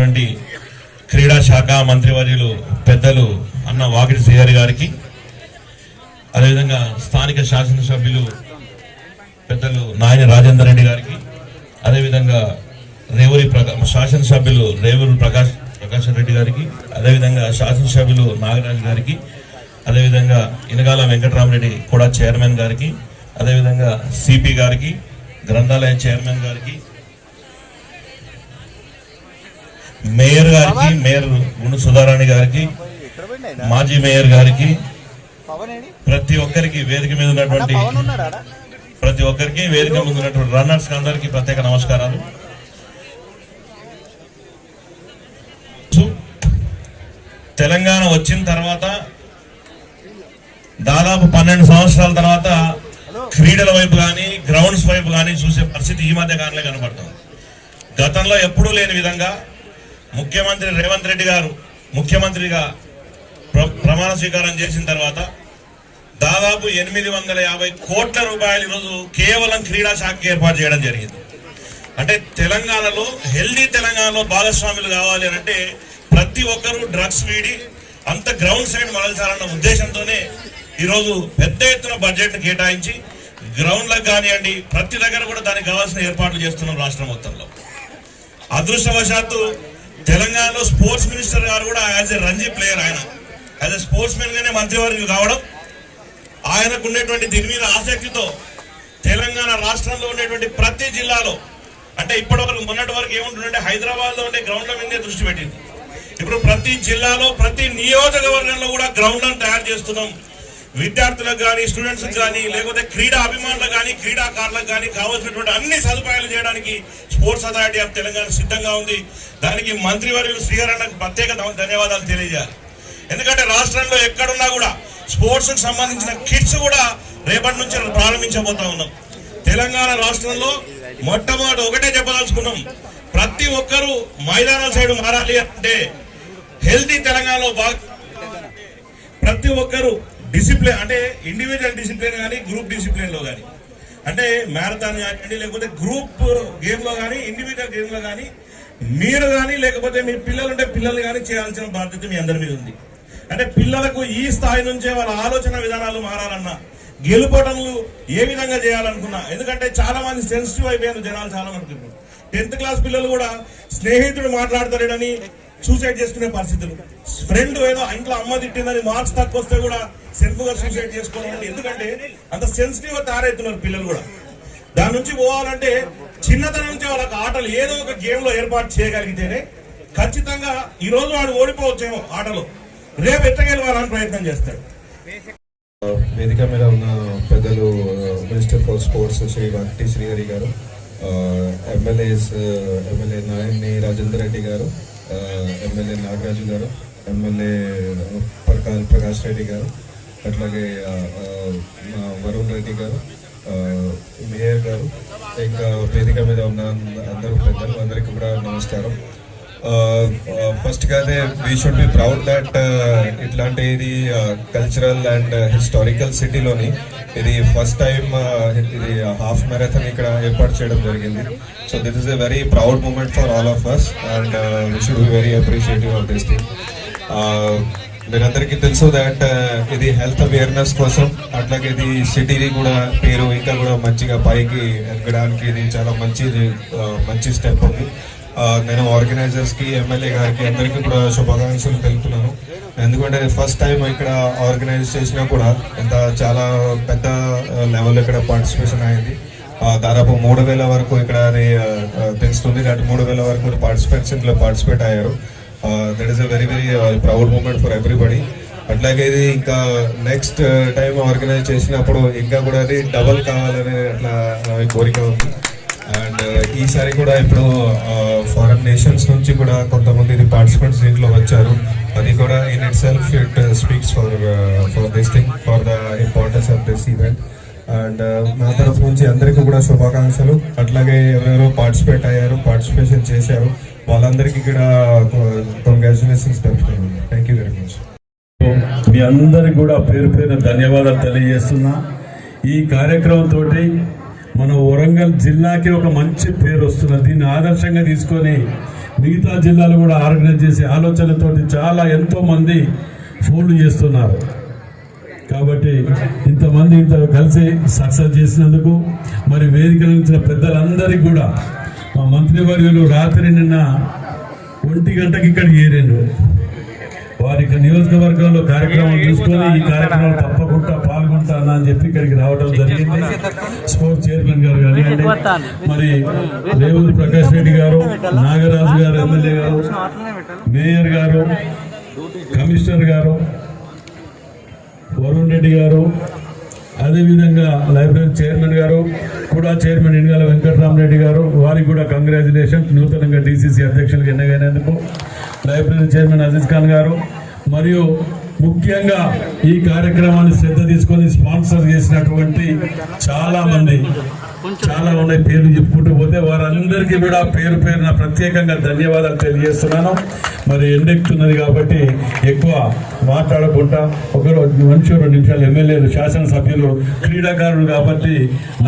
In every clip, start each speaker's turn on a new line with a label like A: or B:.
A: ఉన్నటువంటి క్రీడా శాఖ మంత్రివర్యులు పెద్దలు అన్న వాకిటి శ్రీహరి గారికి అదేవిధంగా స్థానిక శాసనసభ్యులు పెద్దలు నాయని రాజేందర్ రెడ్డి గారికి అదేవిధంగా రేవూరి ప్రకా శాసనసభ్యులు రేవూరి ప్రకాష్ ప్రకాష్ రెడ్డి గారికి అదేవిధంగా శాసనసభ్యులు నాగరాజు గారికి అదేవిధంగా ఇనగాల వెంకటరామరెడ్డి కూడా చైర్మన్ గారికి అదేవిధంగా సిపి గారికి గ్రంథాలయ చైర్మన్ గారికి మేయర్ గారికి మేయర్ గుండు సుధారాణి గారికి మాజీ మేయర్ గారికి ప్రతి ఒక్కరికి వేదిక మీద ఉన్నటువంటి ప్రతి ఒక్కరికి వేదిక మీద ఉన్నటువంటి రన్నర్స్ అందరికి ప్రత్యేక నమస్కారాలు. తెలంగాణ వచ్చిన తర్వాత దాదాపు పన్నెండు సంవత్సరాల తర్వాత క్రీడల వైపు కానీ గ్రౌండ్స్ వైపు కానీ చూసే పరిస్థితి ఈ మధ్య కాలంలో కనబడుతుంది. గతంలో ఎప్పుడూ లేని విధంగా ముఖ్యమంత్రి రేవంత్ రెడ్డి గారు ముఖ్యమంత్రిగా ప్ర- ప్రమాణ స్వీకారం చేసిన తర్వాత దాదాపు ఎనిమిది వందల యాభై కోట్ల రూపాయలు ఈరోజు కేవలం క్రీడా శాఖకి ఏర్పాటు చేయడం జరిగింది. అంటే తెలంగాణలో హెల్దీ తెలంగాణలో భాగస్వాములు కావాలి అని అంటే ప్రతి ఒక్కరూ డ్రగ్స్ వీడి అంత గ్రౌండ్ సైడ్ మరల్చాలన్న ఉద్దేశంతోనే ఈరోజు పెద్ద ఎత్తున బడ్జెట్ కేటాయించి గ్రౌండ్లకు కానివ్వండి ప్రతి దగ్గర కూడా దానికి కావాల్సిన ఏర్పాట్లు చేస్తున్నాం రాష్ట్రం మొత్తంలో. అదృష్టవశాత్తు తెలంగాణలో స్పోర్ట్స్ మినిస్టర్ గారు కూడా యాజ్ ఎ రంజీ ప్లేయర్ ఆయన. యాజ్ ఎ స్పోర్ట్స్ మెన్ గానే మంత్రివర్గం కావడం ఆయనకు ఉండేటువంటి దీని మీద ఆసక్తితో తెలంగాణ రాష్ట్రంలో ఉండేటువంటి ప్రతి జిల్లాలో అంటే ఇప్పటి వరకు మొన్నటి వరకు ఏముంటుందంటే హైదరాబాద్లో ఉండే గ్రౌండ్ల మీదే దృష్టి పెట్టింది. ఇప్పుడు ప్రతి జిల్లాలో ప్రతి నియోజకవర్గంలో కూడా గ్రౌండ్లను తయారు చేస్తున్నాం. విద్యార్థులకు కానీ స్టూడెంట్స్ కానీ లేకపోతే క్రీడా అభిమానులకు కానీ క్రీడాకారులకు కానీ కావాల్సినటువంటి అన్ని సదుపాయాలు చేయడానికి స్పోర్ట్స్ అథారిటీ ఆఫ్ తెలంగాణ సిద్ధంగా ఉంది. దానికి మంత్రివర్యులు శ్రీహరణకు ప్రత్యేక ధన్యవాదాలు తెలియజేయాలి. ఎందుకంటే రాష్ట్రంలో ఎక్కడున్నా కూడా స్పోర్ట్స్కి సంబంధించిన కిట్స్ కూడా రేపటి నుంచి ప్రారంభించబోతా ఉన్నాం. తెలంగాణ రాష్ట్రంలో మొట్టమొదటి ఒకటే చెప్పదలుచుకున్నాం. ప్రతి ఒక్కరూ మైదానాల సైడ్ మారాలి అంటే హెల్తీ తెలంగాణలో బాగా ప్రతి ఒక్కరూ డిసిప్లిన్ అంటే ఇండివిజువల్ డిసిప్లిన్ కానీ గ్రూప్ డిసిప్లిన్లో కానీ అంటే మ్యారథాన్ కానివ్వండి లేకపోతే గ్రూప్ గేమ్లో కానీ ఇండివిజువల్ గేమ్లో కానీ మీరు కానీ లేకపోతే మీ పిల్లలు ఉంటే పిల్లలు కానీ చేయాల్సిన బాధ్యత మీ అందరి మీద ఉంది. అంటే పిల్లలకు ఈ స్థాయి నుంచే వాళ్ళ ఆలోచన విధానాలు మారాలన్నా గెలుపటములు ఏ విధంగా చేయాలనుకున్నా ఎందుకంటే చాలా మంది సెన్సిటివ్ అయిపోయారు జనాలు చాలా మంది టెన్త్ క్లాస్ పిల్లలు కూడా స్నేహితుడు మాట్లాడతాడని సూసైడ్ చేసుకునే పరిస్థితులు. ఫ్రెండ్ ఏదో ఇంట్లో అమ్మ తిట్టిందని మార్క్స్ తక్కువ వస్తే కూడా సెల్ఫ్గా సూసైడ్ చేసుకోవడం ఎందుకంటే అంత సెన్సిటివ్గా తయారవుతున్నారు పిల్లలు కూడా. దాని నుంచి పోవాలంటే చిన్నతనం నుంచి వాళ్ళకి ఆటలు ఏదో ఒక గేమ్లో ఏర్పాటు చేయగలిగితేనే ఖచ్చితంగా ఈ రోజు వాడు ఓడిపోవచ్చేమో ఆటలో. రేపు ఎట్టగెలవాలని ప్రయత్నం చేస్తాడు.
B: వేదిక మీద ఉన్న పెద్దలు మినిస్టర్ ఫర్ స్పోర్ట్స్ శ్రీ వంటి శ్రీహరి గారు ఎమ్మెల్యేస్ ఎమ్మెల్యే నారాయణి రాజేందర్ రెడ్డి గారు ఎమ్మెల్యే నాగరాజు గారు ఎమ్మెల్యే ప్రకాష్ ప్రకాష్ రెడ్డి గారు అట్లాగే మా వరుణ్ రెడ్డి గారు ఆ, మేయర్ గారు ఇంకా వేదిక మీద ఉన్న అందరూ పెద్దలు అందరికీ కూడా నమస్కారం. Uh, uh, ఫస్ట్ గానే we should be proud that ఇట్లాంటి ఇది కల్చరల్ అండ్ హిస్టారికల్ సిటీలోని ఇది ఫస్ట్ టైం uh, ఇది హాఫ్ మ్యారథాన్ ఇక్కడ ఏర్పాటు చేయడం జరిగింది. So this is a very proud moment for all of us and we should be very appreciative of this thing మీరందరికీ తెలుసు దాట్ ఇది హెల్త్ అవేర్నెస్ కోసం అట్లాగే ఇది సిటీని కూడా పేరు ఇంకా కూడా మంచిగా పైకి ఎక్కడానికి ఇది చాలా మంచిది మంచి స్టెప్ ఉంది. నేను ఆర్గనైజర్స్కి ఎమ్మెల్యే గారికి అందరికీ కూడా శుభాకాంక్షలు తెలుపుతున్నాను. ఎందుకంటే ఫస్ట్ టైం ఇక్కడ ఆర్గనైజ్ చేసినా కూడా ఎంత చాలా పెద్ద లెవెల్ ఇక్కడ పార్టిసిపేషన్ అయింది. దాదాపు మూడు వేల వరకు ఇక్కడ అది తెలుస్తుంది. దట్ మూడు వేల వరకు పార్టిసిపెంట్స్ ఇందులో పార్టిసిపేట్ అయ్యారు. That is a very very proud moment for everybody అట్లాగే ఇది ఇంకా నెక్స్ట్ టైం ఆర్గనైజ్ చేసినప్పుడు ఇంకా కూడా అది డబల్ కావాలనే అట్లా కోరిక ఉంది. అండ్ uh, ఈసారి కూడా ఇప్పుడు ఫారెన్ నేషన్స్ నుంచి కూడా కొంతమంది ఇది పార్టిసిపెంట్స్ దీంట్లో వచ్చారు. అది కూడా in itself it speaks for for this thing for the importance of this event and నా తరఫు నుంచి అందరికీ కూడా శుభాకాంక్షలు. అట్లాగే ఎవరెవరో పార్టిసిపేట్ అయ్యారు పార్టిసిపేషన్ చేశారు వాళ్ళందరికీ కూడా కంగ్రాచులేషన్స్ తెలుపుతున్నాను థ్యాంక్ యూ వెరీ మచ్
C: మీ అందరికి కూడా పేరు పేరు ధన్యవాదాలు తెలియజేస్తున్నా. ఈ కార్యక్రమంతో మన వరంగల్ జిల్లాకి ఒక మంచి పేరు వస్తున్నది. దీన్ని ఆదర్శంగా తీసుకొని మిగతా జిల్లాలు కూడా ఆర్గనైజ్ చేసే ఆలోచనతోటి చాలా ఎంతోమంది ఫోన్లు చేస్తున్నారు. కాబట్టి ఇంతమంది ఇంత కలిసి సక్సెస్ చేసినందుకు మరి వేదికలు నుంచిన పెద్దలందరికీ కూడా మా మంత్రివర్యులు రాత్రి నిన్న ఒంటి గంటకి ఇక్కడ ఏరిండు వారి నియోజకవర్గంలో కార్యక్రమం చూసుకొని ఈ కార్యక్రమం తప్పకుండా పాల్గొంటానా అని చెప్పి ఇక్కడికి రావడం జరిగింది. స్పోర్ట్స్ చైర్మన్ గారు కానివ్వండి మరి రేవూరు ప్రకాష్ రెడ్డి గారు నాగరాజు గారు ఎమ్మెల్యే గారు మేయర్ గారు కమిషనర్ గారు వరుణ్ రెడ్డి గారు అదేవిధంగా లైబ్రరీ చైర్మన్ గారు కూడా చైర్మన్ ఇనుగాల వెంకటరామరెడ్డి గారు వారికి కూడా కంగ్రాచులేషన్స్ నూతనంగా డీసీసీ అధ్యక్షులకు ఎన్నికైనందుకు లైబ్రరీ చైర్మన్ అజీజ్ ఖాన్ గారు మరియు ముఖ్యంగా ఈ కార్యక్రమాన్ని శ్రద్ధ తీసుకొని స్పాన్సర్ చేసినటువంటి చాలా మంది చాలా ఉన్నాయి పేర్లు చెప్పుకుంటూ పోతే వారందరికీ కూడా పేరు పేరున ప్రత్యేకంగా ధన్యవాదాలు తెలియజేస్తున్నాను. మరి ఎండెక్కుతున్నది కాబట్టి ఎక్కువ మాట్లాడకుండా ఒకరు మనిషి రెండు నిమిషాలు ఎమ్మెల్యేలు శాసనసభ్యులు క్రీడాకారులు కాబట్టి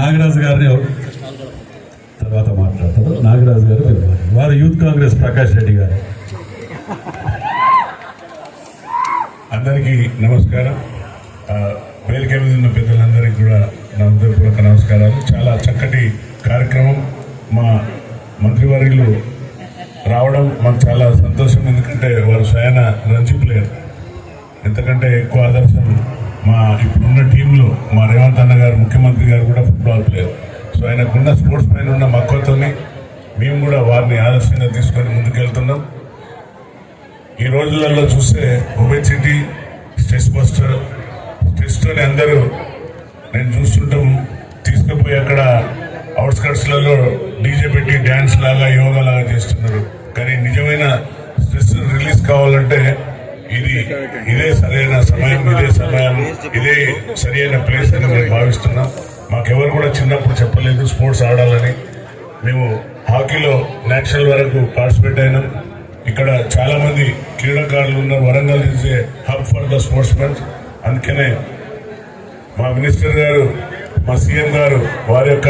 C: నాగరాజు గారిని తర్వాత మాట్లాడతారు. నాగరాజు గారు వారు యూత్ కాంగ్రెస్ ప్రకాష్ రెడ్డి గారు.
D: అందరికీ నమస్కారం. ఆ, మీద ఉన్న పెద్దలందరికీ కూడా నా హృదయపూర్వక నమస్కారాలు. చాలా చక్కటి కార్యక్రమం మా మంత్రివర్యులు రావడం మాకు చాలా సంతోషం. ఎందుకంటే వారు స్వయాన రంజీ ప్లేయర్. ఎంతకంటే ఎక్కువ ఆదర్శం మా ఇప్పుడున్న టీంలో మా రేవంత్ అన్న గారు ముఖ్యమంత్రి గారు కూడా ఫుట్బాల్ ప్లేయర్ సో ఆయనకున్న స్పోర్ట్స్ పైన ఉన్న మక్కువతోని మేము కూడా వారిని ఆదర్శంగా తీసుకొని ముందుకెళ్తున్నాం. ఈ రోజులలో చూస్తే ఉమెన్ సిటీ స్ట్రెస్ మాస్టర్ స్ట్రెస్తోనే అందరూ నేను చూస్తుంటాం తీసుకుపోయి అక్కడ అవుట్స్కట్స్లలో డీజే పెట్టి డ్యాన్స్ లాగా యోగా లాగా చేస్తున్నారు. కానీ నిజమైన స్ట్రెస్ రిలీజ్ కావాలంటే ఇది ఇదే సరైన సమయం ఇదే సమయం ఇదే సరైన ప్లేస్ అని మేము భావిస్తున్నాం. మాకెవరు కూడా చిన్నప్పుడు చెప్పలేదు స్పోర్ట్స్ ఆడాలని. మేము హాకీలో నేషనల్ వరకు పార్టిసిపేట్ అయినాం. ఇక్కడ చాలా మంది క్రీడాకారులు ఉన్నారు. Warangal is a hub for the sports men అందుకనే మా మినిస్టర్ గారు మా సీఎం గారు వారి యొక్క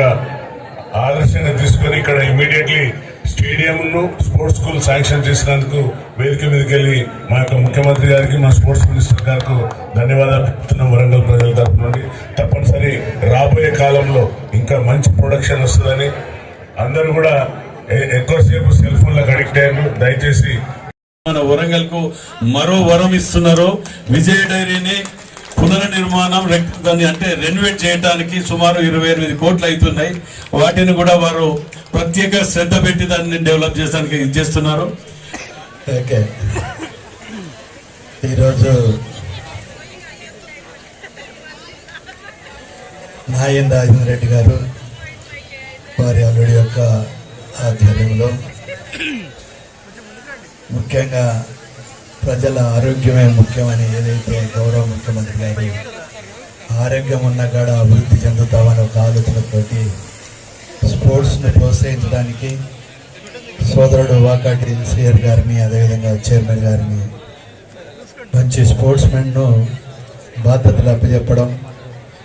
D: ఆదర్శంగా తీసుకొని ఇక్కడ ఇమీడియట్లీ స్టేడియంను స్పోర్ట్స్ స్కూల్ శాంక్షన్ చేసినందుకు వేదిక మీదకి వెళ్ళి మా యొక్క ముఖ్యమంత్రి గారికి మా స్పోర్ట్స్ మినిస్టర్ గారికి ధన్యవాదాలు చెప్తున్నాం వరంగల్ ప్రజల తరపు నుండి. తప్పనిసరి రాబోయే కాలంలో ఇంకా మంచి ప్రొడక్షన్ వస్తుందని అందరూ కూడా ఎక్కువసేపు సెల్ ఫోన్లకు అడిక్ట్ అయ్యారు. దయచేసి
C: మన వరంగల్కు మరో వరం ఇస్తున్నారు. విజయ డైరీని పునర్నిర్మాణం దాన్ని అంటే రెనోవేట్ చేయడానికి సుమారు ఇరవై ఎనిమిది కోట్లు అవుతున్నాయి. వాటిని కూడా వారు ప్రత్యేక శ్రద్ధ పెట్టి దాన్ని డెవలప్ చేయడానికి ఇది చేస్తున్నారు.
E: ఓకే. ఈరోజు నాయన్ రాజేంద్ర రెడ్డి గారు వారి అల్లుడి యొక్క ఆధ్వర్యంలో ముఖ్యంగా ప్రజల ఆరోగ్యమే ముఖ్యమని ఏదైతే గౌరవ ముఖ్యమంత్రి గారు ఆరోగ్యం ఉన్న కాడ అభివృద్ధి చెందుతామని ఒక ఆలోచనతోటి స్పోర్ట్స్ను ప్రోత్సహించడానికి సోదరుడు వాకాటి ఎల్సీఆర్ గారిని అదేవిధంగా చైర్మన్ గారిని మంచి స్పోర్ట్స్ మెన్ను బాధ్యతలు అప్పచెప్పడం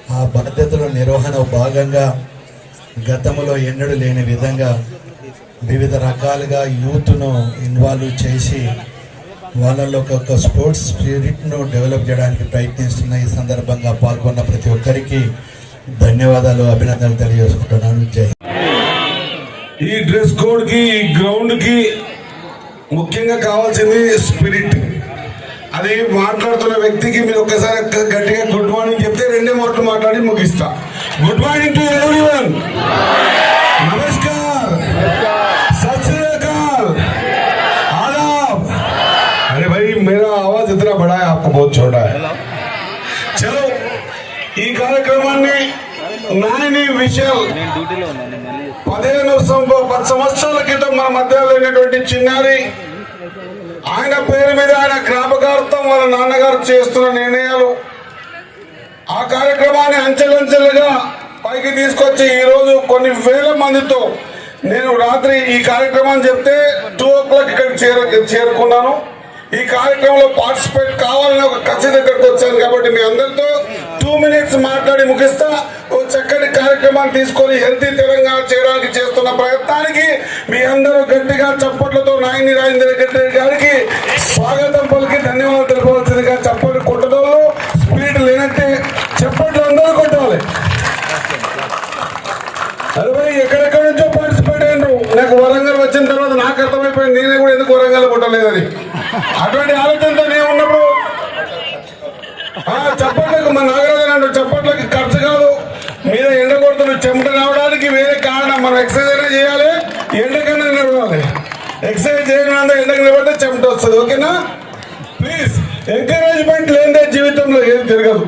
E: ఆ బాధ్యతల నిర్వహణ భాగంగా గతంలో ఎన్నడూ లేని విధంగా వివిధ రకాలుగా యూత్ను ఇన్వాల్వ్ చేసి వాళ్ళలో ఒక స్పోర్ట్స్ స్పిరిట్ను డెవలప్ చేయడానికి ప్రయత్నిస్తున్న ఈ సందర్భంగా పాల్గొన్న ప్రతి ఒక్కరికి ధన్యవాదాలు అభినందనలు తెలియజేసుకుంటున్నాను. జై
D: ఈ డ్రెస్ కోడ్కి ఈ గ్రౌండ్కి ముఖ్యంగా కావాల్సింది స్పిరిట్. అది మాట్లాడుతున్న వ్యక్తికి మీరు ఒక్కసారి గట్టిగా గుడ్ మార్నింగ్ చెప్తే రెండే మాటలు మాట్లాడి ముగిస్తా. గుడ్ మార్నింగ్ టు వన్ చూడాలి చలో ఈ కార్యక్రమాన్ని నాయని విషయం పదిహేను పది సంవత్సరాల క్రితం మన మధ్య లేనటువంటి చిన్నారి ఆయన పేరు మీద ఆయన జ్ఞాపకార్థం వాళ్ళ నాన్నగారు చేస్తున్న నిర్ణయాలు ఆ కార్యక్రమాన్ని అంచెలంచెలుగా పైకి తీసుకొచ్చి ఈరోజు కొన్ని వేల మందితో నేను రాత్రి ఈ కార్యక్రమాన్ని చెప్తే టూ ఓ క్లాక్ ఇక్కడికి చేరుకున్నాను. ఈ కార్యక్రమంలో పార్టిసిపేట్ కావాలని ఒక కసి దగ్గరకు వచ్చాను కాబట్టి మీ అందరితో టూ
F: మినిట్స్ మాట్లాడి ముగిస్తా. ఓ చక్కని కార్యక్రమాన్ని తీసుకొని హెల్తీ తెలంగాణ చేయడానికి చేస్తున్న ప్రయత్నానికి మీ అందరూ గట్టిగా చప్పట్లతో నాయని రాజేంద్ర రెడ్డి గారికి స్వాగతం పలికి ధన్యవాదాలు తెలపవలసిందిగా చప్పట్లు కొట్టడంలో స్పీడ్ లేనట్టే చప్పట్లు అందరూ కొట్టాలి. అరవై ఎక్కడెక్కడ నుంచో పార్టిసిపేట్ అయినారు? నాకు వరంగల్ వచ్చిన తర్వాత నాకు అర్థమైపోయింది నేనే కూడా ఎందుకు వరంగల్ కొట్టలేదని. అటువంటి ఆలోచనతో నేను ఉన్నప్పుడు చప్పట్లకు మా నాగరాజు అంటారు చప్పట్లకి ఖర్చు కాదు. మీద ఎండ కొడుతున్న చెమట రావడానికి వేరే కారణం. మనం ఎక్సర్సైజ్ అయినా చేయాలి ఎండకన్నా నిలబడాలి. ఎక్సర్సైజ్ చేయకుండా ఎండకు నిలబడితే చెమట వస్తుంది ఓకేనా? ప్లీజ్ ఎంకరేజ్మెంట్ లేదే జీవితంలో ఏం జరగదు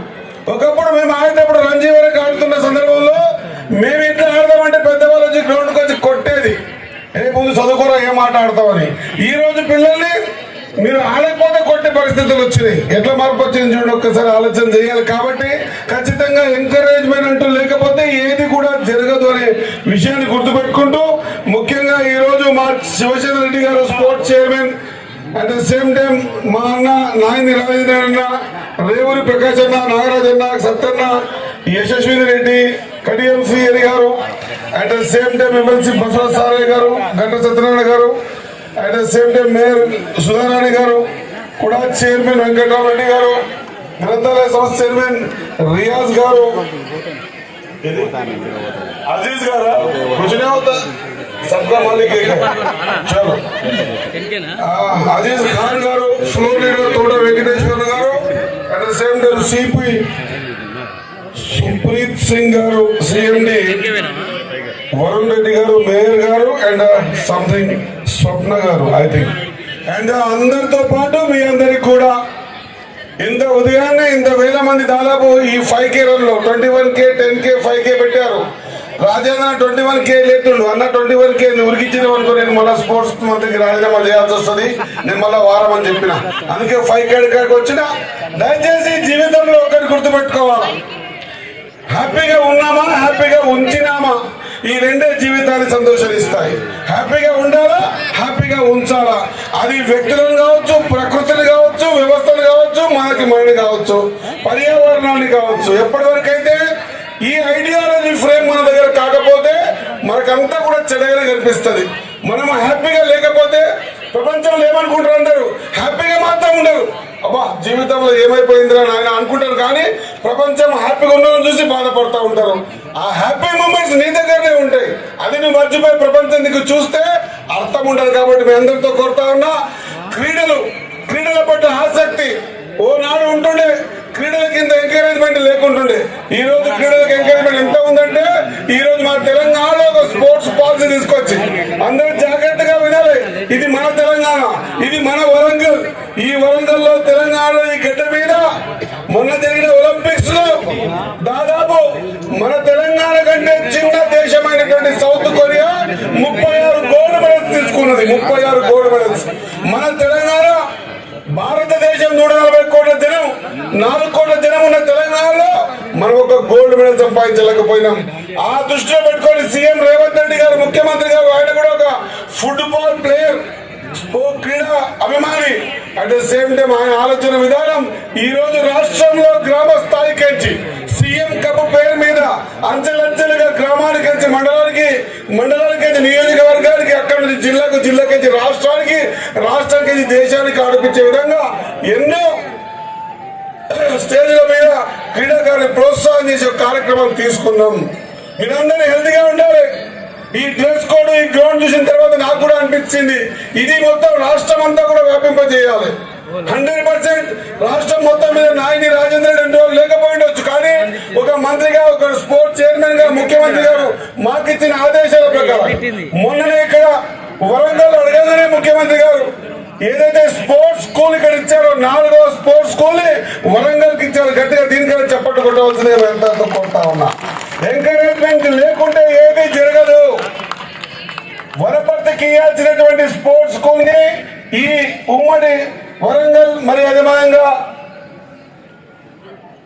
F: ఒకప్పుడు మేము ఆడేటప్పుడు రంజీ వరకు ఆడుతున్న సందర్భంలో మేము ఇట్లా ఆడదామంటే పెద్దవాళ్ళు వచ్చి గ్రౌండ్కి వచ్చి కొట్టేది. ఏ ముందు చదువుకోరా ఏం ఆట ఆడతామని ఈ రోజు పిల్లల్ని మీరు ఆడకపోతే కొట్టే పరిస్థితులు వచ్చినాయి. ఎట్లా మార్పు వచ్చింది చూడండి ఒక్కసారి ఆలోచన చేయాలి. కాబట్టి ఖచ్చితంగా ఎంకరేజ్మెంట్ అంటూ లేకపోతే ఏది కూడా జరగదు అనే విషయాన్ని గుర్తుపెట్టుకుంటూ ముఖ్యంగా ఈ రోజు మా శివచంద్ర రెడ్డి గారు sports chairman at the same time మా అన్న నాయని రాజేంద్ర అన్న రేవూరి ప్రకాష్ అన్న నాగరాజ్ అన్న యశస్విని రెడ్డి కడియం శ్రీహరి గారు at the same time MLC Basava Saraiah గారు గంట సత్యనారాయణ గారు at the same time mayor Sudharani గారు కూడా చైర్మన్ వెంకటరామరెడ్డి గారు గ్రంథాలయ సంస్థ చైర్మన్ రియాజ్ గారు. అజీజ్ గారా? అజీజ్ ఖాన్ గారు ఫ్లో లీడర్ తోట వెంకటేశ్వర గారు at the same time CP Supreeth Singh గారు సిఎండి వరుణ్ రెడ్డి గారు మేయర్ గారు అండ్ uh, సంథింగ్ స్వప్న గారు ఐ థింక్ అండ్ అందరితో పాటు మీ అందరికి కూడా ఇంత ఉదయాన్నే ఇంత వేల మంది దాదాపు ఈ ఫైవ్ కే రన్లో twenty one K ten K five K పెట్టారు. రాజేంద్ర ట్వంటీ వన్ కే లేతుండు అన్న ట్వంటీ వన్ కే ఉరికిచ్చిన అనుకో నేను మళ్ళీ స్పోర్ట్స్ మంత్రికి రాజీనామా చేయాల్సి వస్తుంది. నేను మళ్ళీ వారం అని చెప్పిన. అందుకే ఫైవ్ కే కాడికి వచ్చిన. దయచేసి జీవితంలో ఒకటి గుర్తుపెట్టుకోవాలి. హ్యాపీగా ఉన్నామా? హ్యాపీగా ఉంచినామా? ఈ రెండే జీవితాన్ని సంతోషిస్తాయి హ్యాపీగా ఉండాలా? హ్యాపీగా ఉంచాలా? అది వ్యక్తులను కావచ్చు ప్రకృతిని కావచ్చు వ్యవస్థలు కావచ్చు మనకి మనని కావచ్చు పర్యావరణాన్ని కావచ్చు. ఎప్పటి వరకు ఈ ఐడియాలజీ ఫ్రేమ్ మన దగ్గర కాకపోతే మనకంతా కూడా చెడగనే కనిపిస్తుంది. మనం హ్యాపీగా లేకపోతే ప్రపంచంలో ఏమనుకుంటారు అందరూ హ్యాపీగా మాత్రం ఉండరు. అబ్బా జీవితంలో ఏమైపోయిందిరా నాయన అనుకుంటారు కానీ ప్రపంచం హ్యాపీగా ఉండడం చూసి బాధపడుతూ ఉంటారు. ఆ హ్యాపీ మూమెంట్స్ నీ దగ్గరనే ఉంటాయి. అది నువ్వు మర్చిపోయి ప్రపంచం నీకు చూస్తే అర్థం ఉండదు కాబట్టి మీ అందరితో కోరుతా ఉన్నా క్రీడలు క్రీడల పట్ల ఆసక్తి. ఓ నాడు ఉంటుండే క్రీడల కింద ఎంకరేజ్మెంట్ లేకుంటుండే. ఈ రోజు క్రీడలకు ఎంకరేజ్మెంట్ ఎంత ఉందంటే ఈ రోజు మన తెలంగాణలో ఒక స్పోర్ట్స్ పాలసీ తీసుకొచ్చి అందరూ జాగ్రత్తగా వినాలి. ఇది మన తెలంగాణ ఇది మన వరంగల్. ఈ వరంగల్లో తెలంగాణలో ఈ గడ్డ మీద మొన్న జరిగిన ఒలింపిక్స్లో దాదాపు మన తెలంగాణ కంటే చిన్న దేశమైనటువంటి సౌత్ కొరియా ముప్పై ఆరు గోల్డ్ మెడల్స్ తీసుకున్నది. ముప్పై ఆరు గోల్డ్ మెడల్స్ మన తెలంగాణ భారతదేశం నూట నలభై కోట్ల జనం నాలుగు కోట్ల జనం ఉన్న తెలంగాణలో మనం ఒక గోల్డ్ మెడల్ సంపాదించలేకపోయినాం ఆ దృష్టిలో పెట్టుకొని సీఎం రేవంత్ రెడ్డి గారు ముఖ్యమంత్రి గారు ఆయన కూడా ఒక ఫుట్బాల్ ప్లేయర్ ఓ క్రీడా అభిమాని. అట్ ద సేమ్ టైం ఆయన ఆలోచన విధానం ఈ రోజు రాష్ట్రంలో గ్రామ స్థాయికి వచ్చి సీఎం కప్ పేరు మీద అంచెలంచెలుగా గ్రామానికి వచ్చి మండలానికి మండలానికి వచ్చి నియోజకవర్గానికి అక్కడి నుంచి జిల్లాకు జిల్లాకి వచ్చి రాష్ట్రానికి రాష్ట్రానికి దేశానికి ఆడిపించే విధంగా ఎన్నో స్టేజ్ల మీద క్రీడాకారులు ప్రోత్సాహం చేసే ఒక కార్యక్రమం తీసుకున్నాం. మీరందరూ హెల్తీగా ఉండాలి. ఈ డ్రెస్ కోడ్ ఈ గ్రౌండ్ చూసిన తర్వాత నాకు కూడా అనిపించింది. ఇది మొత్తం రాష్ట్రం అంతా కూడా వ్యాపింపజేయాలి. హండ్రెడ్ పర్సెంట్ రాష్ట్రం మొత్తం మీద నాయని రాజేంద్ర రెడ్డి లేకపోయిండొచ్చు. కానీ ఒక మంత్రిగా ఒక స్పోర్ట్స్ చైర్మన్గా ముఖ్యమంత్రి గారు మాకు ఇచ్చిన ఆదేశాల ప్రకారం మొన్ననే ఇక్కడ వరంగల్ అడగగానే ముఖ్యమంత్రి గారు ఏదైతే స్పోర్ట్స్ స్కూల్ ఇక్కడ ఇచ్చారో నాలుగో స్పోర్ట్స్ స్కూల్ వరంగల్కి ఇచ్చారు. గట్టిగా దీనికైనా చప్పట్లు కొట్టవలసింది ఎంత కొడతా ఉన్నా. ఎంకరేజ్మెంట్ లేకుంటే ఏది జరగదు. వరపర్త ఇవ్వాల్సినటువంటి స్పోర్ట్స్ స్కూల్ని ఈ ఉమ్మడి వరంగల్ మరి యజమానంగా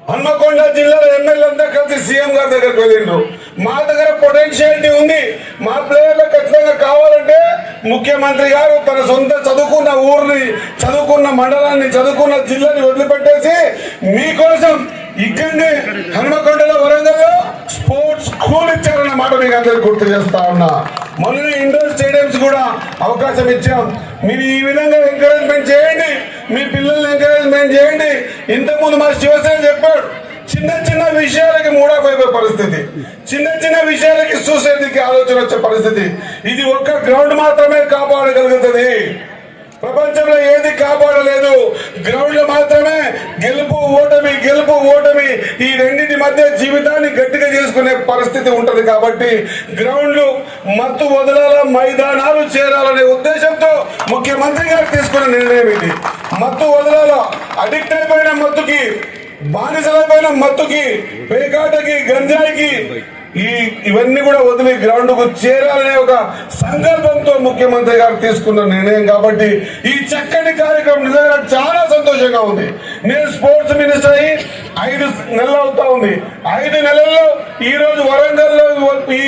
F: హన్మకొండ జిల్లాలో ఎమ్మెల్యే అంతా కలిసి సీఎం గారి దగ్గరికి వెళ్ళిండ్రు. మా దగ్గర పొటెన్షియాలిటీ ఉంది. మా ప్లేయర్లు ఖచ్చితంగా కావాలంటే ముఖ్యమంత్రి గారు తన సొంత చదువుకున్న ఊరిని చదువుకున్న మండలాన్ని చదువుకున్న జిల్లాని వదిలిపెట్టేసి మీకోసం ఇక్కడనే హనుమకొండలో వరంగల్లో స్పోర్ట్స్ స్కూల్ ఇచ్చారన్న మాట మీకు అందరికి గుర్తు చేస్తా ఉన్నా. మొన్న ఇండోర్ స్టేడియంస్ కూడా అవకాశం ఇచ్చాం. మీరు ఈ విధంగా ఎంకరేజ్మెంట్ చేయండి. మీ పిల్లల్ని ఎంకరేజ్మెంట్ చేయండి. ఇంతకుముందు మా శివసేన చెప్పాడు చిన్న చిన్న విషయాలకి మూడాఫ్ పరిస్థితి. చిన్న చిన్న విషయాలకి సూసైడ్కి ఆలోచన వచ్చే పరిస్థితి. ఇది ఒక్క గ్రౌండ్ మాత్రమే కాపాడగలుగుతుంది. ప్రపంచంలో ఏది కాపాడలేదు గ్రౌండ్లో మాత్రమే గెలుపు ఓటమి గెలుపు ఓటమి ఈ రెండింటి మధ్య జీవితాన్ని గట్టిగా చేసుకునే పరిస్థితి ఉంటది కాబట్టి గ్రౌండ్లు మత్తు వదలాల మైదానాలు చేరాలనే ఉద్దేశంతో ముఖ్యమంత్రి గారు తీసుకున్న నిర్ణయం ఇది. మత్తు వదలాల అడిక్ట్ అయిపోయిన మత్తుకి బానిసలైపోయిన మత్తుకి పేకాటకి గంజాయికి ఈ ఇవన్నీ కూడా వదిలి గ్రౌండ్కు చేరాలనే ఒక సంకల్పంతో ముఖ్యమంత్రి గారు తీసుకున్న నిర్ణయం కాబట్టి ఈ చక్కటి కార్యక్రమం నిజంగా చాలా సంతోషంగా ఉంది. నేను స్పోర్ట్స్ మినిస్టర్ అయ్యి ఐదు నెలలు అవుతా ఉంది. ఐదు నెలల్లో ఈ రోజు వరంగల్లో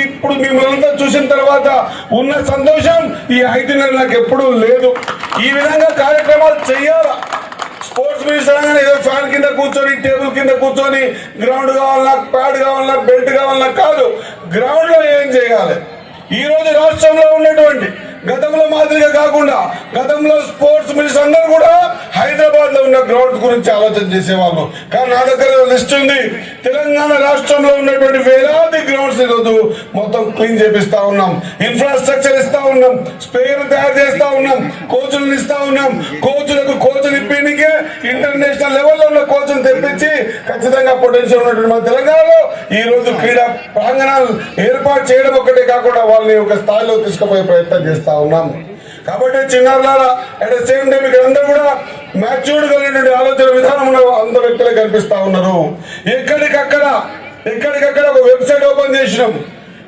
F: ఇప్పుడు మిమ్మల్ని చూసిన తర్వాత ఉన్న సంతోషం ఈ ఐదు నెలలు నాకు ఎప్పుడూ లేదు. ఈ విధంగా కార్యక్రమాలు చేయాలా స్పోర్ట్స్ మినిస్టర్ అనగానే ఏదో ఫ్యాన్ కింద కూర్చొని టేబుల్ కింద కూర్చొని గ్రౌండ్ కావాలన్నా ప్యాడ్ కావాలన్నా బెల్ట్ కావాలన్నా కాదు గ్రౌండ్లో ఏం చేయాలి? ఈ రోజు రాష్ట్రంలో ఉన్నటువంటి గతంలో మాదిరిగా కాకుండా గతంలో స్పోర్ట్స్ మినిస్టర్ అందరూ కూడా హైదరాబాద్లో ఉన్న గ్రౌండ్స్ గురించి ఆలోచన చేసేవాళ్ళు. కానీ నా దగ్గర లిస్ట్ ఉంది. తెలంగాణ రాష్ట్రంలో ఉన్నటువంటి వేలాది గ్రౌండ్స్ ఈరోజు మొత్తం క్లీన్ చేపిస్తా ఉన్నాం. ఇన్ఫ్రాస్ట్రక్చర్ ఇస్తా ఉన్నాం. స్పేర్ తయారు చేస్తా ఉన్నాం. కోచ్లను ఇస్తా ఉన్నాం. కోచ్ ఖచ్చితంగా పొటెన్షియల్ ఉన్నటువంటి మన తెలంగాణలో ఈ రోజు క్రీడా ప్రాంగణాలు ఏర్పాటు చేయడం ఒక్కటే కాకుండా వాళ్ళని ఒక స్థాయిలో తీసుకుపోయే ప్రయత్నం చేస్తా ఉన్నాం కాబట్టి చిన్నారులారా అట్ ద సేమ్ టైం ఇక్కడ అందరూ కూడా మ్యాచ్యూర్డ్ కలిగినటువంటి ఆలోచన విధానంలో అంత వ్యక్తులు కనిపిస్తా ఉన్నారు. ఎక్కడికక్కడ ఎక్కడికక్కడ ఒక వెబ్సైట్ ఓపెన్ చేసినాం.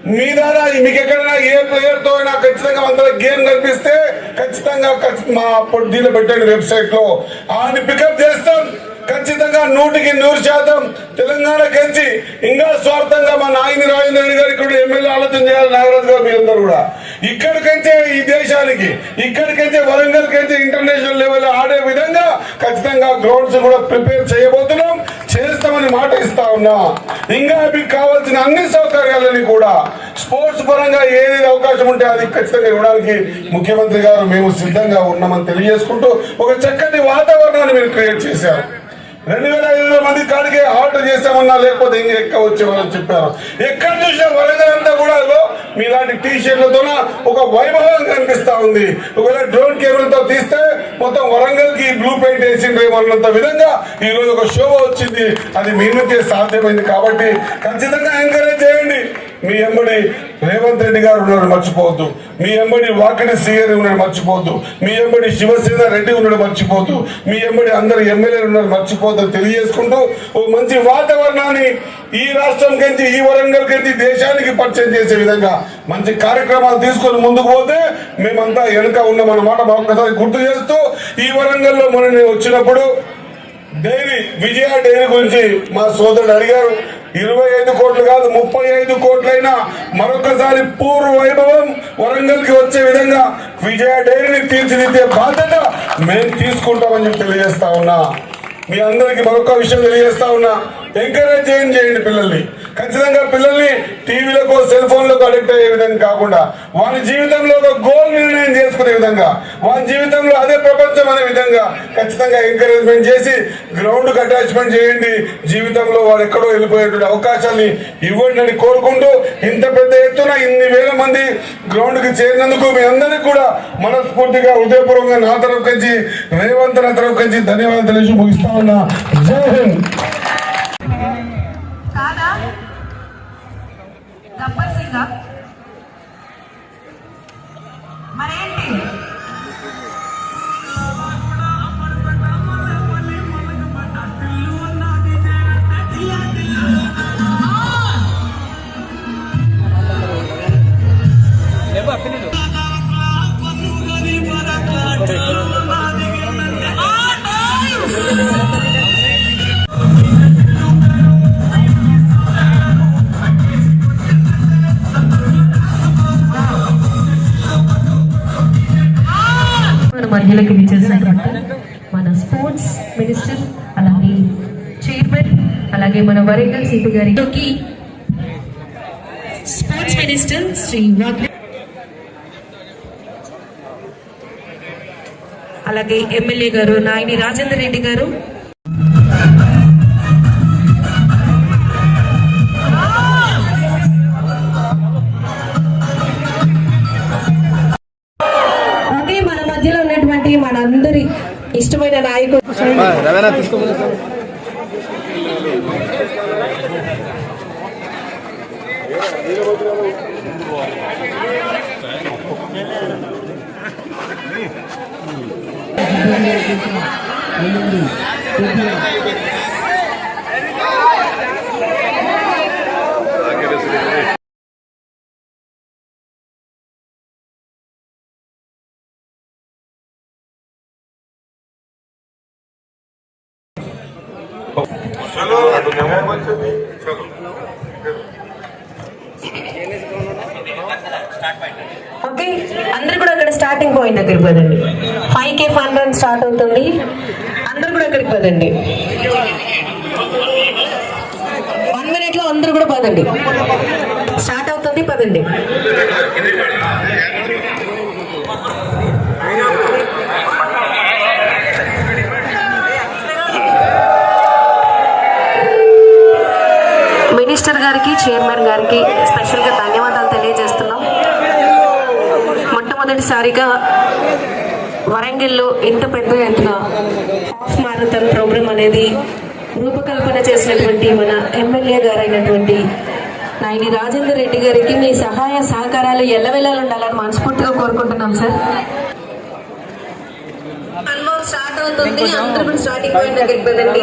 F: మీ ద్వారా మీకు ఎక్కడైనా ఏ ప్లేయర్తో అయినా ఖచ్చితంగా అందరూ గేమ్ కనిపిస్తే ఖచ్చితంగా మా పొ- పెట్టండి వెబ్సైట్లో. ఆయన పికప్ చేస్తాం. ఖచ్చితంగా నూటికి నూరు శాతం తెలంగాణ కంచి ఇంకా స్వార్థంగా మా నాయని రాజేంద్ర రెడ్డి గారు ఇక్కడ ఎమ్మెల్యే ఆలోచన చేయాలి నాగరాజు గారు మీ కూడా. ఇక్కడికంచే ఈ దేశానికి ఇక్కడికంచే వరంగల్ కంచే ఇంటర్నేషనల్ లెవెల్ ఆడే విధంగా ఖచ్చితంగా గ్రౌండ్స్ కూడా ప్రిపేర్ చేయబోతున్నాం చేస్తామని మాట ఇస్తా ఉన్నా. ఇంకా మీకు కావాల్సిన అన్ని సౌకర్యాలని కూడా స్పోర్ట్స్ పరంగా ఏది అవకాశం ఉంటే అది ఖచ్చితంగా ఇవ్వడానికి ముఖ్యమంత్రి గారు మేము సిద్ధంగా ఉన్నామని తెలియజేసుకుంటూ ఒక చక్కటి వాతావరణాన్ని మీరు క్రియేట్ చేశారు. రెండు వేల ఐదు వందల మంది కాడికి ఆర్డర్ చేసామన్నా లేకపోతే ఇంకా ఎక్కువ వచ్చేవాళ్ళని చెప్పారు. ఎక్కడ చూసినా వరంగల్ అంతా కూడా ఇదిగో మీలాంటి టీ షర్ట్లతో ఒక వైభవం కనిపిస్తా ఉంది. ఒకవేళ డ్రోన్ కెమెరాతో తీస్తే మొత్తం వరంగల్కి బ్లూ పెయింట్ వేసిండ్రేమో అన్నంత విధంగా ఈ రోజు ఒక శోభ వచ్చింది. అది మీ నుంచే సాధ్యమైంది కాబట్టి ఖచ్చితంగా ఎంకరేజ్ మీ ఎంబడి రేవంత్ రెడ్డి గారు ఉన్నాడు మర్చిపోవద్దు. మీ ఎంబడి వాకిడి సీఎర్ ఉన్నాడు మర్చిపోవద్దు. మీ ఎంబడి శివసేన రెడ్డి ఉన్నాడు మర్చిపోవద్దు. మీ ఎంబడి అందరు ఎమ్మెల్యేలు ఉన్నారు మర్చిపోవద్దు తెలియజేసుకుంటూ ఓ మంచి వాతావరణాన్ని ఈ రాష్ట్రం కంచి ఈ వరంగల్ కంచి దేశానికి పరిచయం చేసే విధంగా మంచి కార్యక్రమాలు తీసుకొని ముందుకు పోతే మేమంతా వెనుక ఉన్నామన్నమాట మరొకసారి గుర్తు చేస్తూ ఈ వరంగల్లో మొన్న నేను వచ్చినప్పుడు డైరీ విజయ డైరీ గురించి మా సోదరుడు అడిగారు. ఇరవై ఐదు కోట్లు కాదు ముప్పై ఐదు కోట్లైనా మరొకసారి పూర్వ వైభవం వరంగల్కి వచ్చే విధంగా విజయ డైరీని తీర్చిదిద్దే బాధ్యత మేము తీసుకుంటామని చెప్పి తెలియజేస్తా ఉన్నా. మీ అందరికి మరొక విషయం తెలియజేస్తా ఉన్నా. ఎంకరేజ్ చేయండి చేయండి పిల్లల్ని. ఖచ్చితంగా పిల్లల్ని టీవీలకు సెల్ ఫోన్లకు అడిక్ట్ అయ్యే విధంగా కాకుండా వారి జీవితంలో ఒక గోల్ నిర్ణయం చేసుకునే విధంగా వారి జీవితంలో అదే ప్రపంచం అనే విధంగా ఖచ్చితంగా ఎంకరేజ్మెంట్ చేసి గ్రౌండ్కి అటాచ్మెంట్ చేయండి. జీవితంలో వారు ఎక్కడో వెళ్ళిపోయేటువంటి అవకాశాన్ని ఇవ్వండి అని కోరుకుంటూ ఇంత పెద్ద ఎత్తున ఇన్ని వేల మంది గ్రౌండ్కి చేరినందుకు మీ అందరికీ కూడా మనస్ఫూర్తిగా హృదయపూర్వకంగా నా తరఫు కంచి రేవంత్ నా తరఫు కంచి ధన్యవాదాలు తెలిసి ముగిస్తా ఉన్నా. జై హింద్!
G: గబ్బర్ సింగ్ మరేంటి
H: వరంగల్ గారికి స్పోర్ట్స్ మినిస్టర్ శ్రీ అలాగే ఎమ్మెల్యే గారు నాయని రాజేందర్ రెడ్డి గారు. ఓకే మన మధ్యలో ఉన్నటువంటి మనందరి ఇష్టమైన నాయకుడు. ఓకే అందరు కూడా అక్కడ స్టార్టింగ్ పాయింట్ దగ్గరికి పోదండి ఫైవ్ కే ఫైవ్ స్టార్ట్ అవుతుంది. అందరు కూడా అక్కడికి పదండి. వన్ మినిట్లో అందరు కూడా పదండి. స్టార్ట్ అవుతుంది పదండి. మినిస్టర్ గారికి చైర్మన్ గారికి స్పెషల్గా ధన్యవాదాలు తెలియజేస్తున్నాం. మొట్టమొదటిసారిగా వరంగల్లో ఇంత పెద్ద ఎత్తున హాఫ్ మారథాన్ ప్రోగ్రామ్ అనేది రూపకల్పన చేసినటువంటి మన ఎమ్మెల్యే గారైనటువంటి నాయని రాజేందర్ రెడ్డి గారికి మీ సహాయ సహకారాలు ఎల్లవెల్లాలు ఉండాలని మనస్ఫూర్తిగా కోరుకుంటున్నాం సార్ స్టార్ట్ అవుతుంది. అందరూ స్టార్టింగ్ పాయింట్ దగ్గరికి